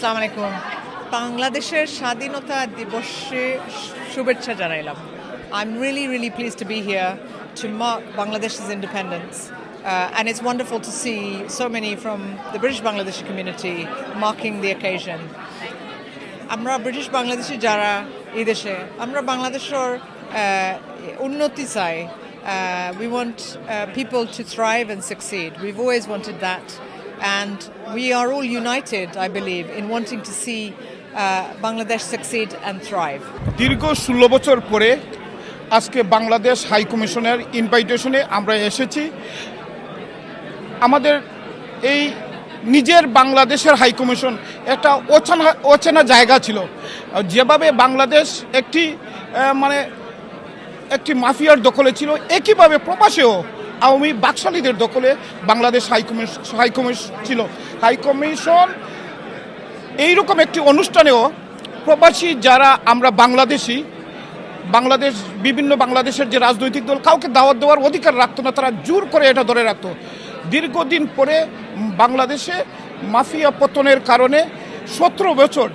আসসালামু আলাইকুম বাংলাদেশের স্বাধীনতা দিবসে শুভেচ্ছা জানাইলাম I am really really please to be here to mark বাংলাদেশের independence Uh, and it's wonderful to see so many from the British Bangladeshi community marking the occasion. আমরা British Bangladeshi যারা এই দেশে আমরা বাংলাদেশের আহ, উন্নতি চাই we want people to thrive and succeed we've always wanted that and we are all united I believe in wanting to see Bangladesh succeed and thrive দীর্ঘ ষোলো বছর পরে আজকে বাংলাদেশ হাই কমিশনের ইনভাইটেশনে আমরা এসেছি। আমাদের এই নিজের বাংলাদেশের হাই কমিশন একটা অচেনা অচেনা জায়গা ছিল। যেভাবে বাংলাদেশ একটি মানে একটি মাফিয়ার দখলে ছিল, একইভাবে প্রবাসেও আওয়ামী বাকশালীদের দখলে Bangladesh high commission high commission ছিল। হাইকমিশন এইরকম একটি অনুষ্ঠানেও প্রবাসী যারা আমরা বাংলাদেশি, বাংলাদেশ বিভিন্ন বাংলাদেশের যে রাজনৈতিক দল, কাউকে দাওয়াত দেওয়ার অধিকার রাখতো না, তারা জোর করে এটা ধরে রাখতো। দীর্ঘদিন পরে বাংলাদেশে মাফিয়া পতনের কারণে সতেরো বছর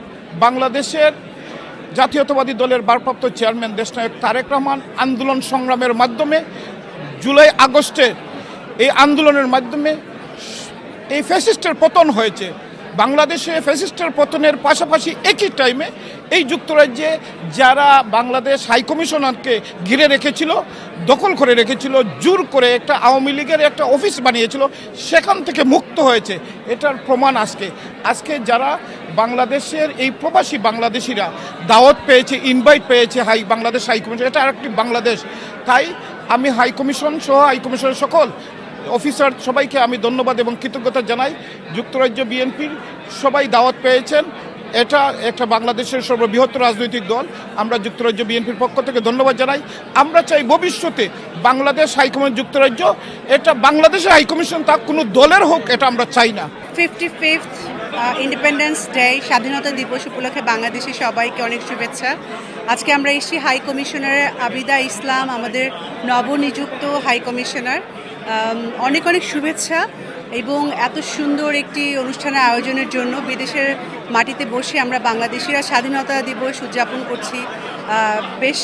বাংলাদেশের জাতীয়তাবাদী দলের ভারপ্রাপ্ত চেয়ারম্যান দেশনায়ক তারেক রহমান আন্দোলন সংগ্রামের মাধ্যমে জুলাই আগস্টে এই আন্দোলনের মাধ্যমে এই ফ্যাসিস্টের পতন হয়েছে। বাংলাদেশে ফ্যাসিস্টের পতনের পাশাপাশি একই টাইমে এই যুক্তরাজ্যে যারা বাংলাদেশ হাইকমিশনারকে ঘিরে রেখেছিল, দখল করে রেখেছিল, জোর করে একটা আওয়ামী লীগের একটা অফিস বানিয়েছিল, সেখান থেকে মুক্ত হয়েছে। এটার প্রমাণ আজকে। আজকে যারা বাংলাদেশের এই প্রবাসী বাংলাদেশিরা দাওয়াত পেয়েছে ইনভাইট পেয়েছে হাই বাংলাদেশ হাই কমিশন এটা আরেকটি বাংলাদেশ। তাই আমি হাই কমিশন সহ হাই কমিশনের সকল অফিসার সবাইকে আমি ধন্যবাদ এবং কৃতজ্ঞতা জানাই। যুক্তরাজ্য বিএনপির সবাই দাওয়াত পেয়েছেন। এটা একটা বাংলাদেশের সর্ববৃহৎ রাজনৈতিক দল। আমরা যুক্তরাজ্য বিএনপির পক্ষ থেকে ধন্যবাদ জানাই। আমরা চাই ভবিষ্যতে বাংলাদেশ হাইকমিশন যুক্তরাজ্য, এটা বাংলাদেশের হাইকমিশন তা কোনো দলের হোক, এটা আমরা চাই না। ফিফটি ফিফথ ইন্ডিপেন্ডেন্স ডে স্বাধীনতা দিবস উপলক্ষে বাংলাদেশের সবাইকে অনেক শুভেচ্ছা। আজকে আমরা এসেছি হাই কমিশনার আবিদা ইসলাম, আমাদের নবনিযুক্ত হাই কমিশনার অনেক অনেক শুভেচ্ছা এবং এত সুন্দর একটি অনুষ্ঠানের আয়োজনের জন্য বিদেশের মাটিতে বসে আমরা বাংলাদেশিরা স্বাধীনতা দিবস উদযাপন করছি। বেশ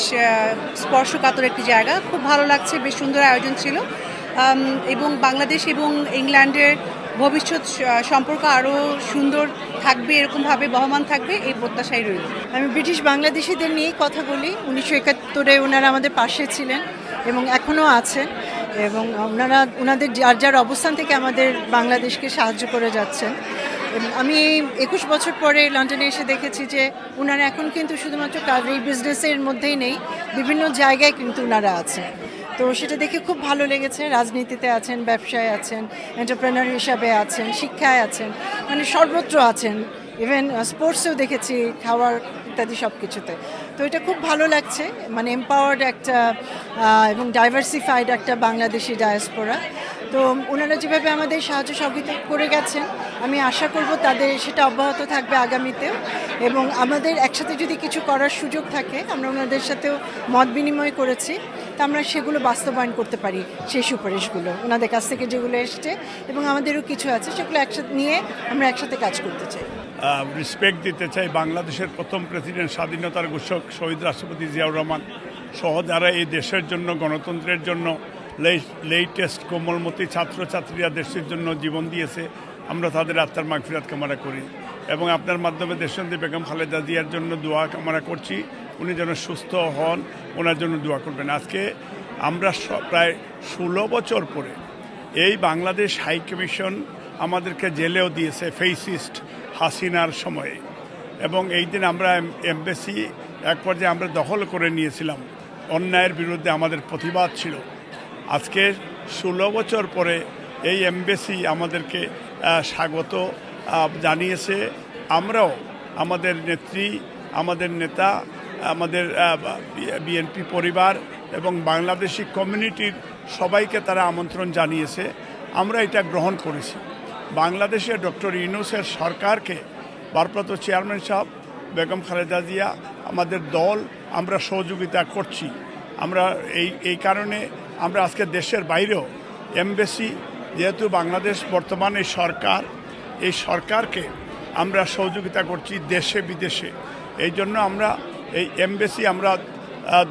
স্পর্শকাতর একটি জায়গা। খুব ভালো লাগছে, বেশ সুন্দর আয়োজন ছিল। এবং বাংলাদেশ এবং ইংল্যান্ডের ভবিষ্যৎ সম্পর্ক আরও সুন্দর থাকবে এরকমভাবে বহমান থাকবে, এই প্রত্যাশাই রইল। আমি ব্রিটিশ বাংলাদেশিদের নিয়েই কথা বলি। উনিশশো একাত্তরে ওনারা আমাদের পাশে ছিলেন এবং এখনও আছেন। এবং ওনারা, ওনাদের যার যার অবস্থান থেকে আমাদের বাংলাদেশকে সাহায্য করে যাচ্ছেন। আমি একুশ বছর পরে লন্ডনে এসে দেখেছি যে ওনারা এখন কিন্তু শুধুমাত্র এই বিজনেসের মধ্যেই নেই, বিভিন্ন জায়গায় কিন্তু ওনারা আছেন। তো সেটা দেখে খুব ভালো লেগেছে। রাজনীতিতে আছেন, ব্যবসায় আছেন এন্টারপ্রেনার হিসাবে আছেন, শিক্ষায় আছেন মানে সর্বত্র আছেন। ইভেন স্পোর্টসেও দেখেছি, খাওয়ার ইত্যাদি সব কিছুতে তো এটা খুব ভালো লাগছে মানে এম্পাওয়ার্ড একটা এবং ডাইভার্সিফাইড একটা বাংলাদেশি ডায়াসপোরা তো ওনারা যেভাবে আমাদের সাহায্য সহযোগিতা করে গেছেন, আমি আশা করব তাদের, সেটা অব্যাহত থাকবে আগামীতেও। এবং আমাদের একসাথে যদি কিছু করার সুযোগ থাকে, আমরা ওনাদের সাথেও মত বিনিময় করেছি। তা আমরা সেগুলো বাস্তবায়ন করতে পারি, সেই সুপারিশগুলো। ওনাদের কাছ থেকে যেগুলো এসছে এবং আমাদেরও কিছু আছে, সেগুলো একসাথে নিয়ে আমরা একসাথে কাজ করতে চাই। রেসপেক্ট দিতে চাই বাংলাদেশের প্রথম প্রেসিডেন্ট স্বাধীনতার ঘোষক শহীদ রাষ্ট্রপতি জিয়াউর রহমান সহ যারা এই দেশের জন্য, গণতন্ত্রের জন্য লেটেস্ট কোমলমতি ছাত্রছাত্রীরা দেশের জন্য জীবন দিয়েছে, আমরা তাদের আত্মার মাগফিরাত কামনা করি। এবং আপনার মাধ্যমে দেশন্দি বেগম খালেদা জিয়ার জন্য দোয়া কামনা করছি। উনি যেন সুস্থ হন, ওনার জন্য দোয়া করবেন। আজকে আমরা প্রায় ষোলো বছর পরে এই বাংলাদেশ হাই কমিশন আমাদেরকে জেলেও দিয়েছে ফেসিস্ট হাসিনার সময়ে। এবং এই দিন আমরা এমবেসি এক পর্যায়ে আমরা দখল করে নিয়েছিলাম। অন্যায়ের বিরুদ্ধে আমাদের প্রতিবাদ ছিল। আজকে ষোলো বছর পরে এই এমবেসি আমাদেরকে স্বাগত জানিয়েছে। আমরাও আমাদের নেত্রী, আমাদের নেতা আমাদের বিএনপি পরিবার এবং বাংলাদেশি কমিউনিটির সবাইকে তারা আমন্ত্রণ জানিয়েছে। আমরা এটা গ্রহণ করেছি। বাংলাদেশের ডক্টর ইউনুসের সরকারকে ভারপ্রাপ্ত চেয়ারম্যান সাহেব বেগম খালেদা জিয়া, আমাদের দল, আমরা সহযোগিতা করছি। আমরা এই এই কারণে আমরা আজকে দেশের বাইরেও এমবেসি, যেহেতু বাংলাদেশ বর্তমানে সরকার, এই সরকারকে আমরা সহযোগিতা করছি দেশে বিদেশে এই জন্য আমরা এই এমবেসি আমরা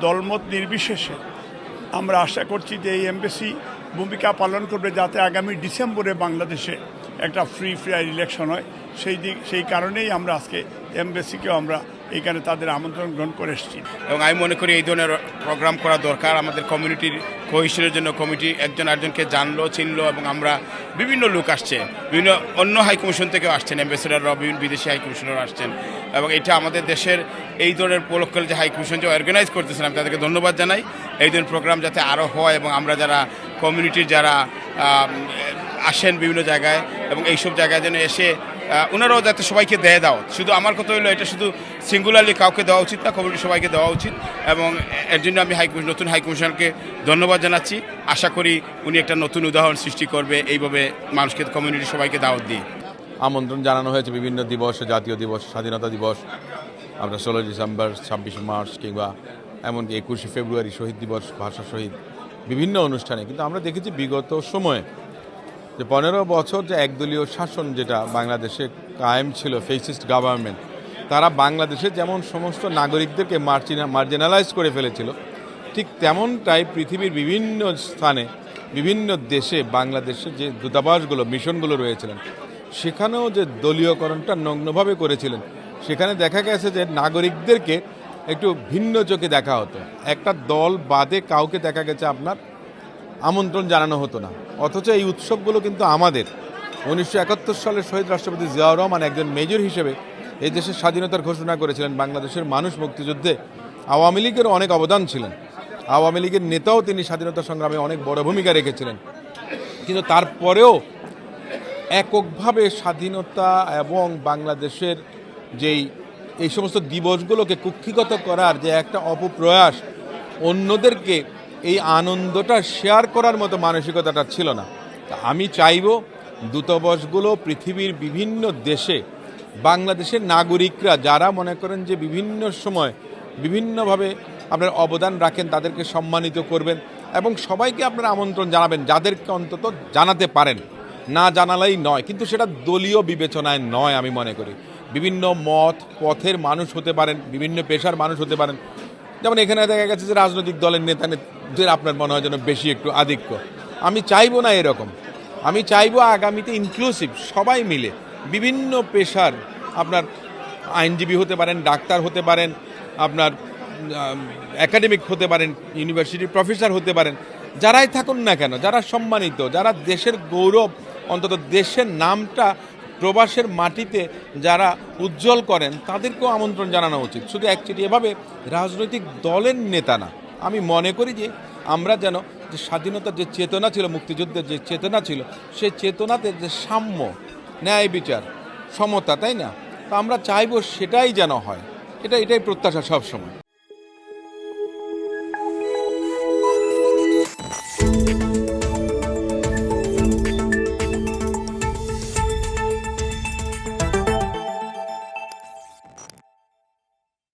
দলমত নির্বিশেষে আমরা আশা করছি যে এই এমবেসি ভূমিকা পালন করবে যাতে আগামী ডিসেম্বরে বাংলাদেশে একটা ফ্রি ফেয়ার ইলেকশন হয়। সেই দিক, সেই কারণেই আমরা আজকে এমবেসিকেও আমরা এইখানে তাদের আমন্ত্রণ গ্রহণ করে এসেছি। এবং আমি মনে করি এই ধরনের প্রোগ্রাম করা দরকার। আমাদের কমিউনিটির কোহিশনের জন্য কমিটি একজন আরেকজনকে জানলো, চিনলো এবং আমরা বিভিন্ন লোক আসছে। বিভিন্ন অন্য হাই কমিশন থেকেও আসছেন। অ্যাম্বাসেডাররাও বিভিন্ন বিদেশি হাই কমিশনার আসছেন। এবং এটা আমাদের দেশের এই ধরনের উপলক্ষে যে হাই কমিশন যে অর্গানাইজ করতেছেন, আমি তাদেরকে ধন্যবাদ জানাই। এই ধরনের প্রোগ্রাম যাতে আরও হয় এবং আমরা যারা কমিউনিটির যারা আসেন বিভিন্ন জায়গায় এবং এইসব জায়গায় যেন এসে ওনারাও যাতে সবাইকে দেয় দাও শুধু আমার কথা হলো এটা শুধু সিঙ্গুলারলি কাউকে দেওয়া উচিত না কমিউনিটি সবাইকে দেওয়া উচিত এবং এর জন্য আমি হাইকমিশন নতুন হাই কমিশনারকে ধন্যবাদ জানাচ্ছি। আশা করি উনি একটা নতুন উদাহরণ সৃষ্টি করবে, এইভাবে মানুষকে কমিউনিটি সবাইকে দাওয়াত দিয়ে। আমন্ত্রণ জানানো হয়েছে বিভিন্ন দিবস, জাতীয় দিবস, স্বাধীনতা দিবস আপনার ষোলোই ডিসেম্বর, ছাব্বিশে মার্চ কিংবা এমনকি একুশে ফেব্রুয়ারি শহীদ দিবস, ভাষা শহীদ, বিভিন্ন অনুষ্ঠানে। কিন্তু আমরা দেখেছি বিগত সময়ে যে পনেরো বছর যে একদলীয় শাসন যেটা বাংলাদেশে কায়েম ছিল ফেসিস্ট গভর্নমেন্ট তারা বাংলাদেশে যেমন সমস্ত নাগরিকদেরকে মার্জিনা মার্জিনালাইজ করে ফেলেছিল, ঠিক তেমনটাই পৃথিবীর বিভিন্ন স্থানে, বিভিন্ন দেশে বাংলাদেশের যে দূতাবাসগুলো, মিশনগুলো রয়েছিলেন সেখানেও যে দলীয়করণটা নগ্নভাবে করেছিলেন, সেখানে দেখা গেছে যে নাগরিকদেরকে একটু ভিন্ন চোখে দেখা হতো। একটা দল বাদে কাউকে দেখা গেছে আপনার আমন্ত্রণ জানানো হতো না। অথচ এই উৎসবগুলো কিন্তু আমাদের। উনিশশো একাত্তর সালে শহীদ রাষ্ট্রপতি জিয়াউর রহমান একজন মেজর হিসেবে এই দেশের স্বাধীনতার ঘোষণা করেছিলেন বাংলাদেশের মানুষ মুক্তিযুদ্ধে। আওয়ামী লীগেরও অনেক অবদান ছিলেন। আওয়ামী লীগের নেতাও তিনি স্বাধীনতা সংগ্রামে অনেক বড় ভূমিকা রেখেছিলেন। কিন্তু তারপরেও এককভাবে স্বাধীনতা এবং বাংলাদেশের যেই এই সমস্ত দিবসগুলোকে কুক্ষিগত করার যে একটা অপপ্রয়াস, অন্যদেরকে এই আনন্দটা শেয়ার করার মতো মানসিকতাটা ছিল না। আমি চাইব দূতাবাসগুলো, পৃথিবীর বিভিন্ন দেশে বাংলাদেশের নাগরিকরা যারা মনে করেন যে বিভিন্ন সময় বিভিন্নভাবে আপনার অবদান রাখেন, তাদেরকে সম্মানিত করবেন এবং সবাইকে আপনারা আমন্ত্রণ জানাবেন, যাদেরকে অন্তত জানাতে পারেন। না জানালেই নয়, কিন্তু সেটা দলীয় বিবেচনায় নয় আমি মনে করি। বিভিন্ন মত, পথের মানুষ হতে পারেন, বিভিন্ন পেশার মানুষ হতে পারেন। যেমন এখানে দেখা গেছে যে রাজনৈতিক দলের নেতা নেত্রীদের আপনার মনে হয় যেন বেশি একটু আধিক্য। আমি চাইব না এরকম। আমি চাইব আগামীতে ইনক্লুসিভ সবাই মিলে বিভিন্ন পেশার আপনার আইনজীবী হতে পারেন, ডাক্তার হতে পারেন, আপনার একাডেমিক হতে পারেন ইউনিভার্সিটির প্রফেসর হতে পারেন। যারাই থাকুন না কেন, যারা সম্মানিত, যারা দেশের গৌরব অন্তত দেশের নামটা প্রবাসের মাটিতে যারা উজ্জ্বল করেন, তাদেরকেও আমন্ত্রণ জানানো উচিত। শুধু একচিটি এভাবে রাজনৈতিক দলের নেতা না, আমি মনে করি যে আমরা যেন যে স্বাধীনতার যে চেতনা ছিল, মুক্তিযুদ্ধের যে চেতনা ছিল সেই চেতনাতে যে সাম্য, ন্যায় বিচার, সমতা, তাই না? তো আমরা চাইব সেটাই যেন হয়। এটা, এটাই প্রত্যাশা সবসময়।